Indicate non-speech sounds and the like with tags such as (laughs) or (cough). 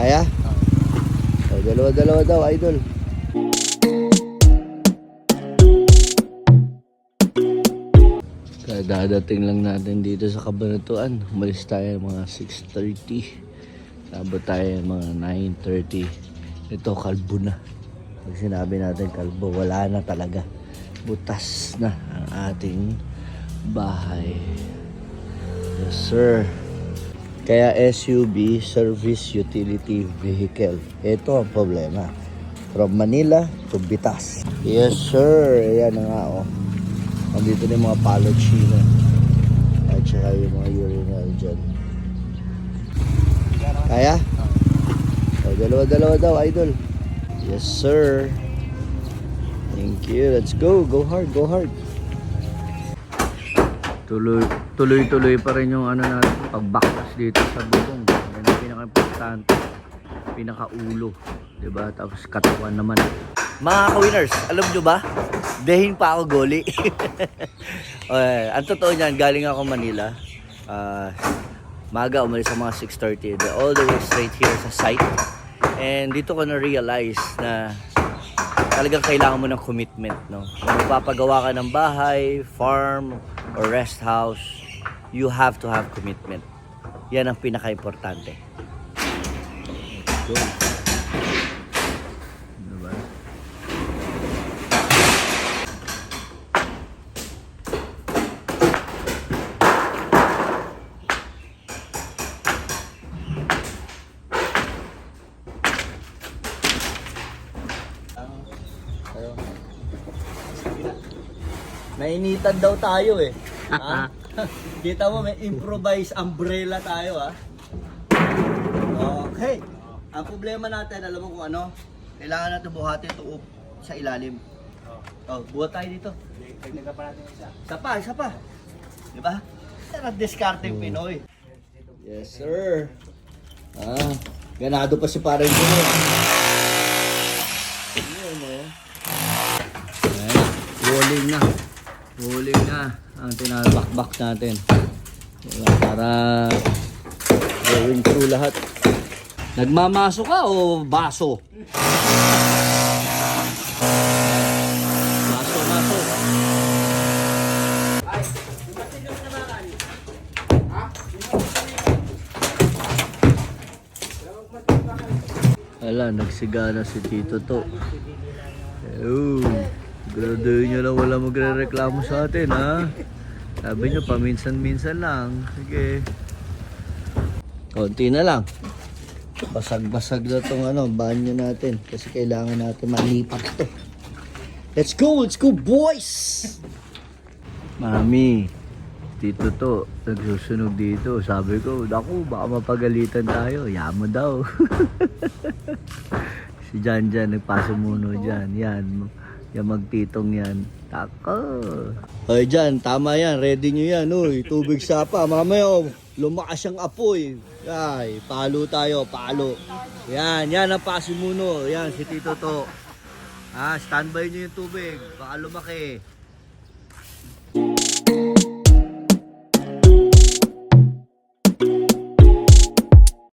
Kaya? O, dalawa-dalawa daw, idol. Kaya dadating lang natin dito sa Kabanatuan. Umalis tayo mga 6.30. Nabot tayo mga 9.30. Ito, kalbo na. Pag sinabi natin kalbo, wala na talaga. Butas na ang ating bahay. Yes, sir. Kaya SUV, Service Utility Vehicle. Ito ang problema. From Manila to Bitas. Yes, sir. Ayan na nga, oh. Nandito na yung mga palochino. At saka yung mga urinal dyan. Kaya? O, dalawa-dalawa daw, idol. Yes, sir. Thank you. Let's go. Go hard, go hard. Tuloy, tuloy-tuloy pa rin yung ano natin, pagbaktas dito sa butong. Yan ang pinaka-importante. Pinaka-ulo. 'di ba Tapos katawan naman. Mga ka-winners, alam nyo ba? Dehin pa ako goli. (laughs) okay, ang totoo niyan, galing ako Manila. Ah, maga umalis sa mga 6.30. The- All the way straight here sa site. And dito ko na-realize na talagang kailangan mo ng commitment, no? Kung magpapagawa ka ng bahay, farm, or rest house, you have to have commitment. Yan ang pinaka-importante. Let's Nainitan daw tayo eh. (laughs) Ha? (laughs) Kita mo may improvised umbrella tayo ah. Okay. Ang problema natin, alam mo kung ano? Kailangan natin buhatin ito up sa ilalim. Oh, buhat tayo dito. Dagdagan pa natin isa. Isa pa, isa pa. Di ba? Ang discarding Pinoy. Yes, sir. Ah, ganado pa si parang Pinoy. Yun, oh. Ayan, rolling na. Rolling na ang tinabakbak natin. Diba? Para going through lahat. Nagmamaso ka o baso? Baso, baso. Ala, nagsigana si Tito to. Oh, graduhin nyo lang wala magre-reklamo sa atin, ha? Sabi nyo, paminsan-minsan lang. Sige. Konti na lang. Basag-basag na tong ano, banyo natin. Kasi kailangan natin malipat to. Let's go! Let's go, boys! Mami, dito to, nagsusunog dito. Sabi ko, naku, baka mapagalitan tayo. Yamo daw. (laughs) si Jan Jan, nagpasumuno dyan. Yan, yung magtitong yan. Tako. Hoy Jan, tama yan. Ready nyo yan. Uy, tubig sapa. Mamaya, oh, lumakas ang apoy. Ay, palo tayo, palo. Yan, yan ang pasimuno. Yan, si Tito to. Ah, standby nyo yung tubig. Baka lumaki.